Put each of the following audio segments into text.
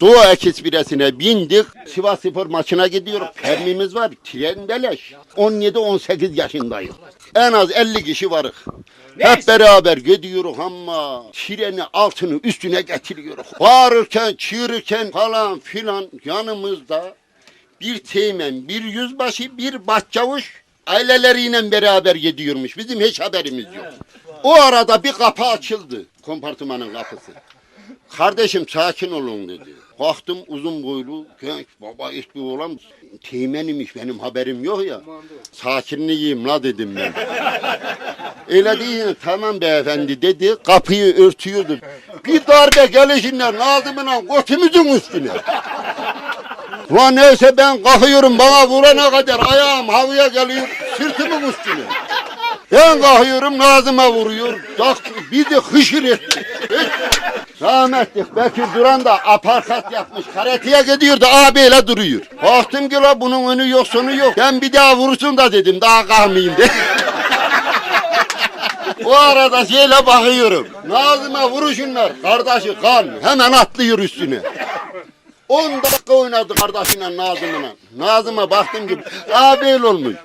Doğu Ekspiresi'ne bindik. Sivas Spor maçına gidiyoruz. Termimiz var. Tren beleş. 17-18 yaşındayız. En az 50 kişi varız. Hep beraber gidiyoruz ama treni altını üstüne getiriyoruz. Bağırırken, çığırırken falan filan yanımızda bir teğmen, bir yüzbaşı, bir başçavuş aileleriyle beraber gidiyormuş. Bizim hiç haberimiz yok. O arada bir kapı açıldı. Kompartımanın kapısı. Kardeşim sakin olun dedi. Baktım uzun boylu genç baba bir oğlan teğmen imiş benim haberim yok ya. Sakinliğim la dedim ben. Öyle değil tamam beyefendi dedi kapıyı örtüyordu. Bir darbe gelişinden Nazım'ın kotumuzun üstüne. Ulan neyse ben kalkıyorum bana vurana kadar ayağım havaya geliyor sırtımın üstüne. Ben kalkıyorum Nazım'a vuruyor. Tak, bizi hışır etti. Rahmetli Bekir Duran da aparkat yapmış. Karateye gidiyordu abiyle duruyor. Baktım ki la bunun önü yok sonu yok. Ben bir daha vursun da dedim daha kalmayayım de. o arada şeyle bakıyorum. Nazım'a vuruşunlar. Kardeşi kan hemen atlıyor üstüne. 10 dakika oynadı kardeşiyle Nazım'la. Nazım'a baktım ki abi olmuş.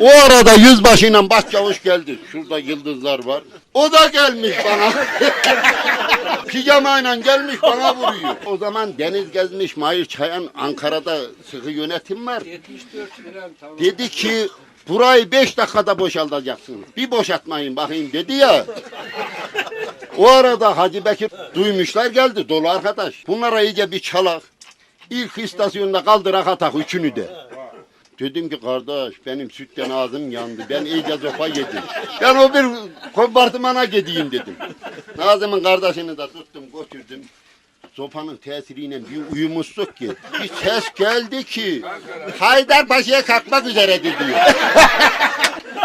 O arada yüzbaşıyla başçavuş geldi. Şurada yıldızlar var. O da gelmiş bana. Pijamayla gelmiş bana vuruyor. O zaman Deniz Gezmiş, Mahir Çayan Ankara'da sıkı yönetim var. 74 lira tamam. Dedi ki burayı beş dakikada boşaltacaksınız. Bir boşaltmayın bakayım dedi ya. O arada Hacı Bekir duymuşlar geldi dolu arkadaş. Bunlara iyice bir çalak. İlk istasyonda kaldırak atak üçünü de. Dedim ki kardeş benim sütten ağzım yandı. Ben iyice zopa yedim. Ben o bir kompartımana gideyim dedim. Nazım'ın kardeşini de tuttum götürdüm. Sopanın tesiriyle bir uyumuştuk ki. Bir ses geldi ki. Haydarpaşa'ya kalkmak üzere diyor.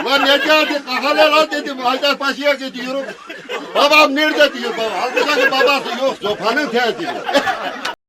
Lan ne geldi? Kahale lan dedim. Haydarpaşa'ya gidiyorum. Babam nerede diyor baba. Halbuki babası yok. Sopanın tesiri.